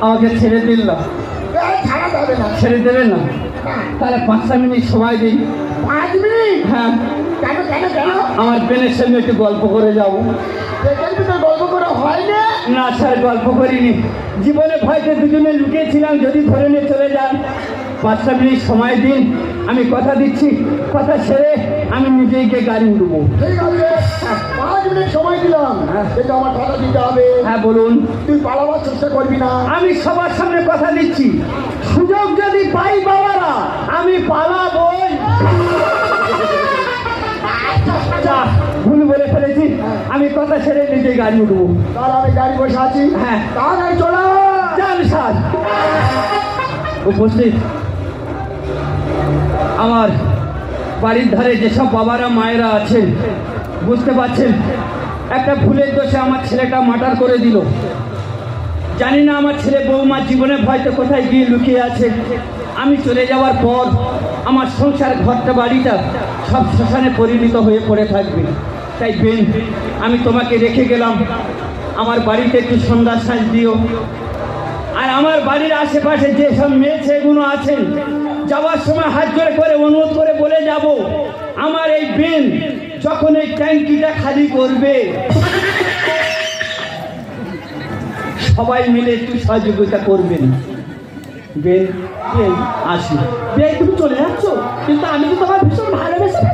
আমাকে ছেড়ে দিল। না ছাড়া দেবেন না। তাহলে পাঁচটা মিনিট সময় দিন পাঁচ মিনিট? হ্যাঁ। আমার পেনের সঙ্গে একটু গল্প করে যাব গল্প করে হয় না? না স্যার গল্প করিনি। জীবনে ভয়তে দুজনে লুকিয়েছিলাম যদি ধরে নিয়ে চলে যান। পাঁচটা মিনিট সময় দিন আমি কথা দিচ্ছি কথা ছেড়ে আমি নিজেই গিয়ে গাড়ি উঠবো। ঠিক আছে। পাঁচ মিনিট সময় দিলাম। আমার কথা দিতে হবে। হ্যাঁ বলুন। তুই পালাবার চেষ্টা করবি না। আমি সবার সামনে কথা দিচ্ছি। সুযোগ যদি পাই বাবারা আমি পালাবই। যা, ভুল বলে ফেলেছি। আমি কথা ছেড়ে নিজেই গাড়ি উঠবো। তাহলে আমি গাড়ি বসে আছি। হ্যাঁ। তাড়াতাড়ি চলো। চাল উপস্থিত। আমার বাড়ির ধারে যেসব বাবারা, মায়েরা আছেন, বুঝতে পারছেন? একটা ভুলের দোষে আমার ছেলেটা মার্ডার করে দিল। জানি না আমার ছেলে বৌমার জীবনে ভয়তো কোথায় গিয়ে লুকিয়ে আছে। আমি চলে যাওয়ার পর আমার সংসার, ঘরটা, বাড়িটা সব শ্মশানে পরিণত হয়ে পড়ে থাকবে। তাই বেন, আমি তোমাকে রেখে গেলাম। আমার বাড়িতে একটু সন্ধ্যা সাজ দিও। আর আমার বাড়ির আশেপাশে যেসব মেয়ে ছেলেগুলো আছেন যাওয়ার সময় হাত জোরে করে অনুরোধ করে বলে যাব, আমার এই বেন যখন এই ট্যাঙ্কিটা খালি করবে। সবাই মিলে একটু সহযোগিতা করবেন। বেন আসি বেন তুমি চলে যাচ্ছ? কিন্তু আমি তো তোমার ভীষণ ভালোবেসে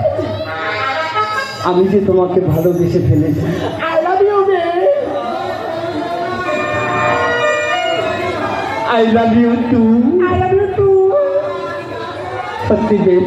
আমি যে তোমাকে ভালোবেসে ফেলেছি। I I love you too I love you too সত্যি বেন